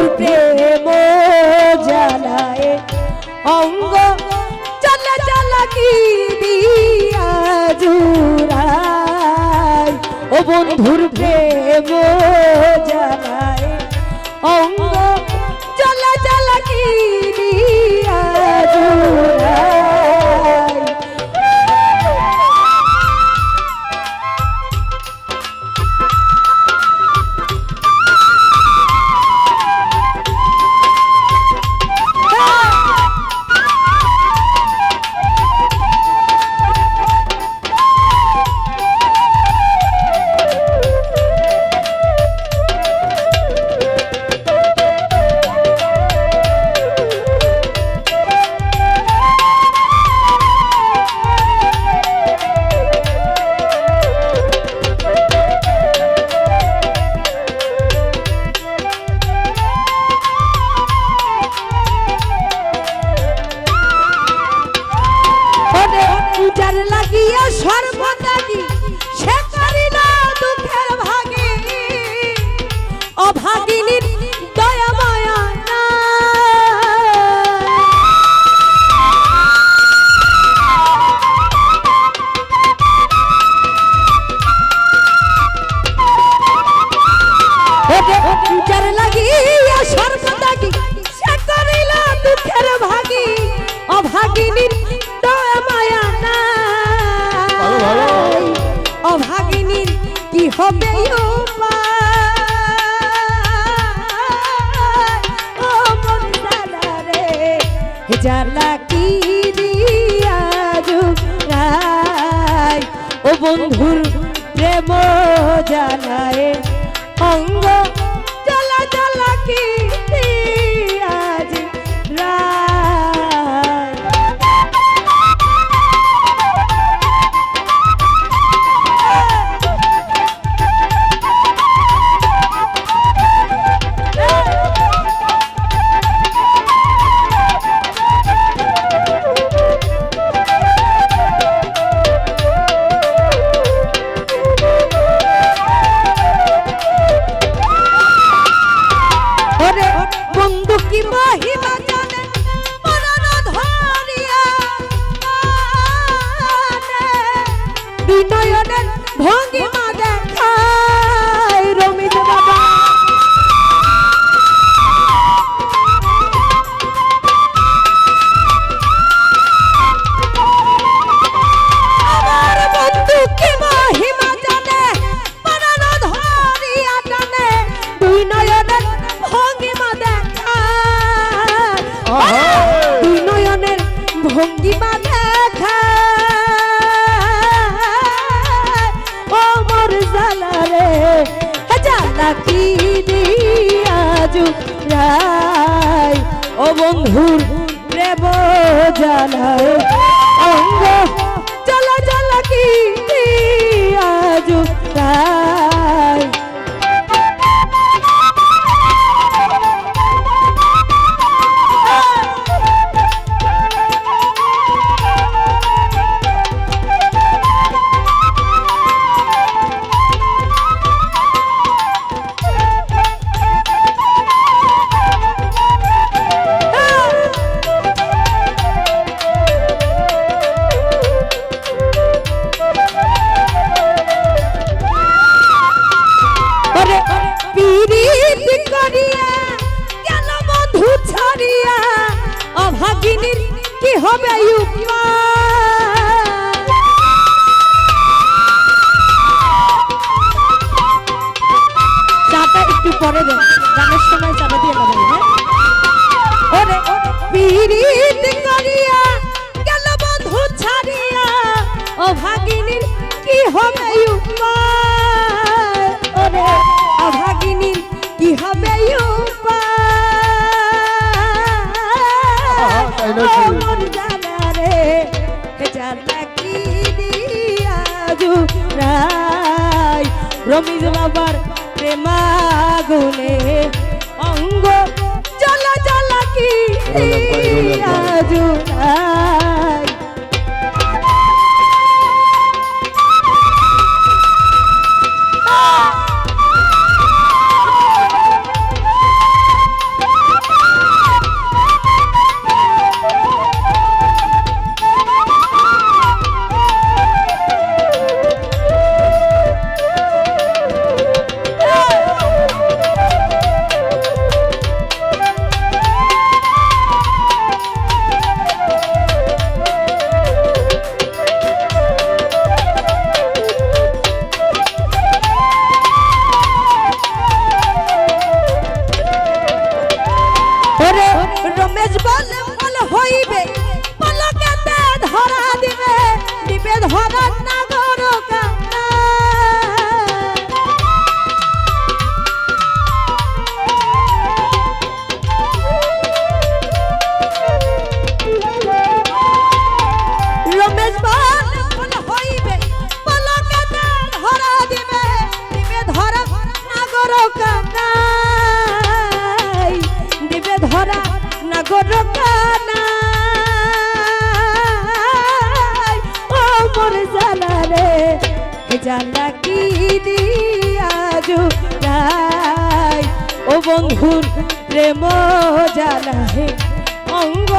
বন্ধুর প্রেম জানায় অঙ্গ। চল চলা কি জুড়ায়? ও বন্ধুর প্রেম জানায় অঙ্গ। অভাগিনীর কি হবে জ্বালা কি দিয়াজুরাই ও বন্ধুর প্রেম জানায় অঙ্গ জানায় কি হবে চাটা একটু পরে দেন গানের সময় চাটা দিয়ে পিড়িত রমিজ বাবার প্রেমাগুনে অঙ্গ চলা চলা কি আজ জালা কি দিয়া জুড়াই ও বন্ধুর প্রেম জালা হে অঙ্গ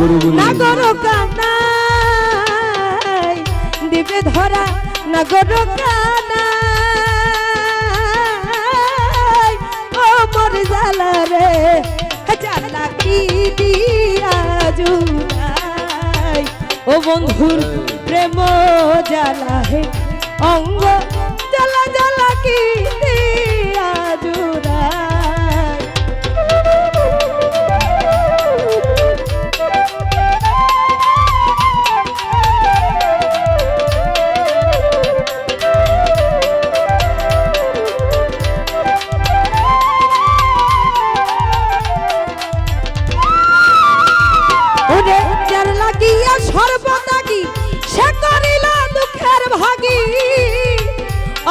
নাগর কানাই, দিবে ধরা নাগর কানাই। ও মোর জালা রে জালা কি দিয়া জুড়াই। ও বন্ধুর প্রেম জালা হে, অঙ্গ জ্বালা জ্বালা কি দিয়া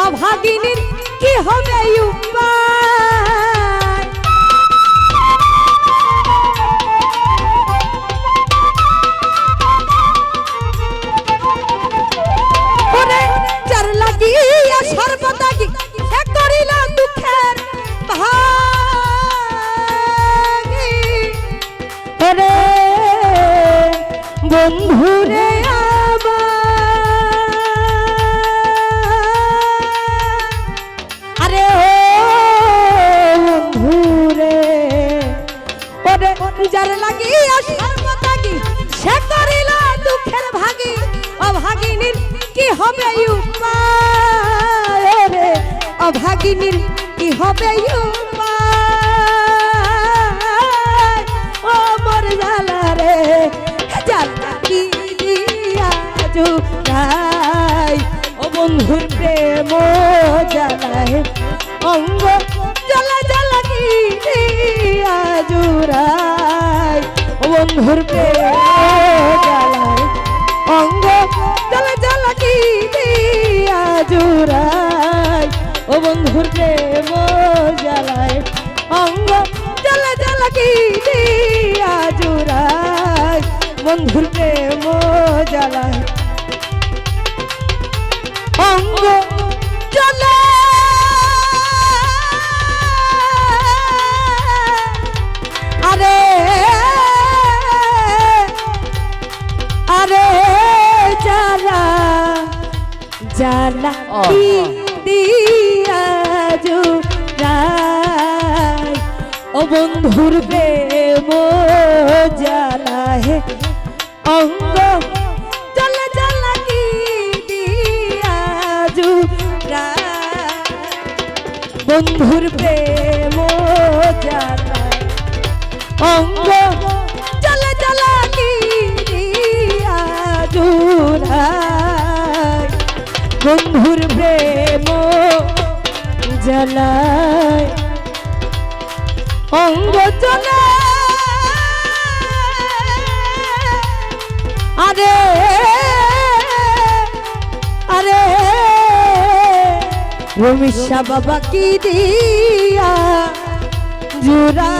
অভাগিনীর কি হবে উপায়? অভাগিনীর কি হবে ও মোর জালা রে, জালা দিয়া জুড়াই? ও বন্ধুর প্রেম জ্বালায় অঙ্গ জ্বালা কি দিয়া জুড়াই? ও বন্ধুর প্রেম বন্ধুর প্রেম জ্বালায় অঙ্গ। জ্বালা জ্বালা কি দিয়া জুড়াই বন্ধুর প্রেম জ্বালায় অঙ্গ। জ্বালা। আরে আরে জ্বালা। জ্বালা কি দিয়া জুড়াই ও বন্ধুর প্রেম জ্বালা হে অঙ্গ। জ্বালা জ্বালা কি দিয়া বন্ধুর প্রেম জ্বালা অঙ্গ। জ্বালা জ্বালা কি দিয়া জুড়াই বন্ধুর প্রেম জ্বালায়। অঙ্গ চলে। আরে আরে। রমিশা বাবা কি দিয়া জুড়া